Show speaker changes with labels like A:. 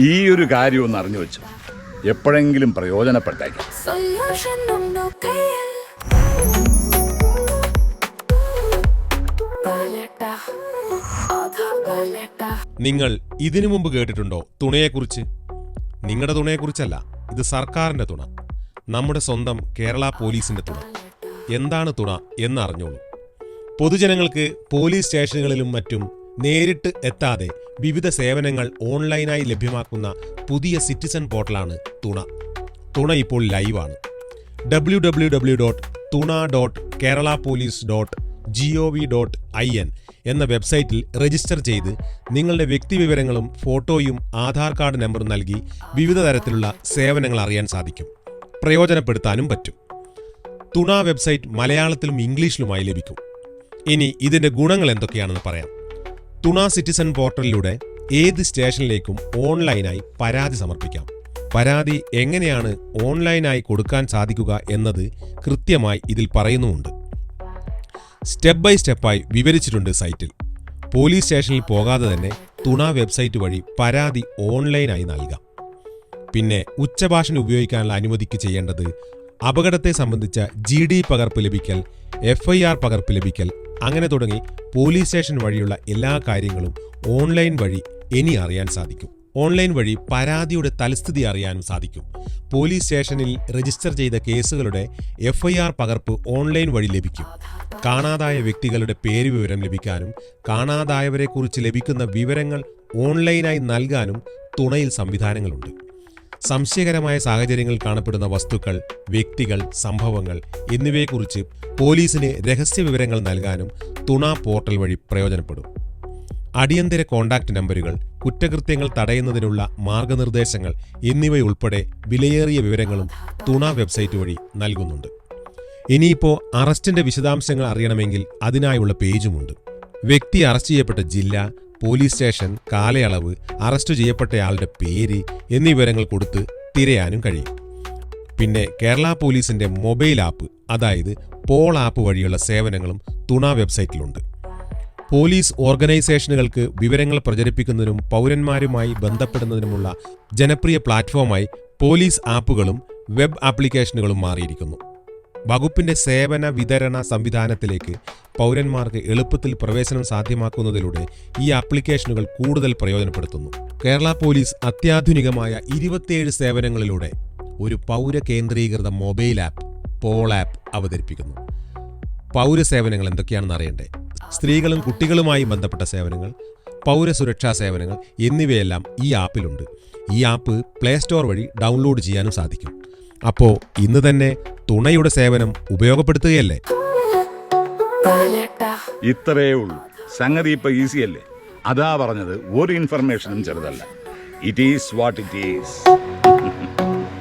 A: ഈ ഒരു കാര്യം ഒന്ന് അറിഞ്ഞു വെച്ചു. എപ്പോഴെങ്കിലും പ്രയോജനപ്പെട്ടേക്കാം
B: നിങ്ങൾ ഇതിനു മുമ്പ് കേട്ടിട്ടുണ്ടോ തുണയെക്കുറിച്ച്? നിങ്ങളുടെ തുണയെക്കുറിച്ചല്ല ഇത് സർക്കാരിന്റെ തുണ. നമ്മുടെ സ്വന്തം കേരള പോലീസിന്റെ തുണ. എന്താണ് തുണ എന്നറിഞ്ഞോളൂ. പൊതുജനങ്ങൾക്ക് പോലീസ് സ്റ്റേഷനുകളിലും മറ്റും നേരിട്ട് എത്താതെ വിവിധ സേവനങ്ങൾ ഓൺലൈനായി ലഭ്യമാക്കുന്ന പുതിയ സിറ്റിസൺ പോർട്ടലാണ് തുണ. തുണ ഇപ്പോൾ ലൈവാണ്. W W W dot Thuna dot Kerala police dot G O V dot I N എന്ന വെബ്സൈറ്റിൽ രജിസ്റ്റർ ചെയ്ത് നിങ്ങളുടെ വ്യക്തിവിവരങ്ങളും ഫോട്ടോയും ആധാർ കാർഡ് നമ്പറും നൽകി വിവിധ തരത്തിലുള്ള സേവനങ്ങൾ അറിയാൻ സാധിക്കും. പ്രയോജനപ്പെടുത്താനും പറ്റും. തുണ വെബ്സൈറ്റ് മലയാളത്തിലും ഇംഗ്ലീഷിലുമായി ലഭിക്കും. ഇനി ഇതിന്റെ ഗുണങ്ങൾ എന്തൊക്കെയാണെന്ന് പറയാം. തുണ സിറ്റിസൺ പോർട്ടലിലൂടെ ഏത് സ്റ്റേഷനിലേക്കും ഓൺലൈനായി പരാതി സമർപ്പിക്കാം. പരാതി എങ്ങനെയാണ് ഓൺലൈനായി കൊടുക്കാൻ സാധിക്കുക എന്നത് കൃത്യമായി ഇതിൽ പറയുന്നുമുണ്ട്. സ്റ്റെപ്പ് ബൈ സ്റ്റെപ്പായി വിവരിച്ചിട്ടുണ്ട് സൈറ്റിൽ. പോലീസ് സ്റ്റേഷനിൽ പോകാതെ തന്നെ തുണ വെബ്സൈറ്റ് വഴി പരാതി ഓൺലൈനായി നൽകാം. പിന്നെ ഉച്ചഭാഷ ഉപയോഗിക്കാനുള്ള അനുമതിക്ക് ചെയ്യേണ്ടത് അപകടത്തെ സംബന്ധിച്ച ജി ഡി പകർപ്പ് ലഭിക്കൽ എഫ്ഐആർ പകർപ്പ് ലഭിക്കൽ അങ്ങനെ തുടങ്ങി പോലീസ് സ്റ്റേഷൻ വഴിയുള്ള എല്ലാ കാര്യങ്ങളും ഓൺലൈൻ വഴി ഇനി അറിയാൻ സാധിക്കും. ഓൺലൈൻ വഴി പരാതിയുടെ തലസ്ഥിതി അറിയാനും സാധിക്കും. പോലീസ് സ്റ്റേഷനിൽ രജിസ്റ്റർ ചെയ്ത കേസുകളുടെ എഫ്ഐആർ പകർപ്പ് ഓൺലൈൻ വഴി ലഭിക്കും. കാണാതായ വ്യക്തികളുടെ പേര് വിവരം ലഭിക്കാനും കാണാതായവരെക്കുറിച്ച് ലഭിക്കുന്ന വിവരങ്ങൾ ഓൺലൈനായി നൽകാനും തുണയിൽ സംവിധാനങ്ങളുണ്ട്. സംശയകരമായ സാഹചര്യങ്ങളിൽ കാണപ്പെടുന്ന വസ്തുക്കൾ വ്യക്തികൾ സംഭവങ്ങൾ എന്നിവയെക്കുറിച്ച് പോലീസിന് രഹസ്യ വിവരങ്ങൾ നൽകാനും തുണ പോർട്ടൽ വഴി പ്രയോജനപ്പെടും. അടിയന്തര കോണ്ടാക്ട് നമ്പറുകൾ കുറ്റകൃത്യങ്ങൾ തടയുന്നതിനുള്ള മാർഗനിർദ്ദേശങ്ങൾ എന്നിവയുൾപ്പെടെ വിലയേറിയ വിവരങ്ങളും തുണ വെബ്സൈറ്റ് വഴി നൽകുന്നുണ്ട്. ഇനിയിപ്പോൾ അറസ്റ്റിന്റെ വിശദാംശങ്ങൾ അറിയണമെങ്കിൽ അതിനായുള്ള പേജുമുണ്ട്. വ്യക്തി അറസ്റ്റ് ചെയ്യപ്പെട്ട ജില്ല പോലീസ് സ്റ്റേഷൻ കാലയളവ് അറസ്റ്റ് ചെയ്യപ്പെട്ടയാളുടെ പേര് എന്നീ വിവരങ്ങൾ കൊടുത്ത് തിരയാനും കഴിയും. പിന്നെ കേരള പോലീസിന്റെ മൊബൈൽ ആപ്പ് അതായത് പോൾ ആപ്പ് വഴിയുള്ള സേവനങ്ങളും തുണ വെബ്സൈറ്റിലുണ്ട്. പോലീസ് ഓർഗനൈസേഷനുകൾക്ക് വിവരങ്ങൾ പ്രചരിപ്പിക്കുന്നതിനും പൗരന്മാരുമായി ബന്ധപ്പെടുന്നതിനുമുള്ള ജനപ്രിയ പ്ലാറ്റ്ഫോമായി പോലീസ് ആപ്പുകളും വെബ് ആപ്ലിക്കേഷനുകളും മാറിയിരിക്കുന്നു. വകുപ്പിന്റെ സേവന വിതരണ സംവിധാനത്തിലേക്ക് പൗരന്മാർക്ക് എളുപ്പത്തിൽ പ്രവേശനം സാധ്യമാക്കുന്നതിലൂടെ ഈ ആപ്ലിക്കേഷനുകൾ കൂടുതൽ പ്രയോജനപ്പെടുത്തുന്നു. കേരള പോലീസ് അത്യാധുനികമായ ഇരുപത്തിയേഴ് സേവനങ്ങളിലൂടെ ഒരു പൗര കേന്ദ്രീകൃത മൊബൈൽ ആപ്പ് പോൾ ആപ്പ് അവതരിപ്പിക്കുന്നു. പൗരസേവനങ്ങൾ എന്തൊക്കെയാണെന്ന് അറിയണ്ടേ? സ്ത്രീകളും കുട്ടികളുമായി ബന്ധപ്പെട്ട സേവനങ്ങൾ പൗരസുരക്ഷാ സേവനങ്ങൾ എന്നിവയെല്ലാം ഈ ആപ്പിലുണ്ട്. ഈ ആപ്പ് പ്ലേ സ്റ്റോർ വഴി ഡൗൺലോഡ് ചെയ്യാനും സാധിക്കും. അപ്പോൾ ഇന്ന് തന്നെ തുണയുടെ സേവനം ഉപയോഗപ്പെടുത്തുകയല്ലേ?
A: ഇത്രയേ ഉള്ളൂ. സംഗതി ഇപ്പൊ ഈസി അല്ലേ? അതാ പറഞ്ഞത് ഒരു ഇൻഫർമേഷനും ചെറുതല്ല. It is what it is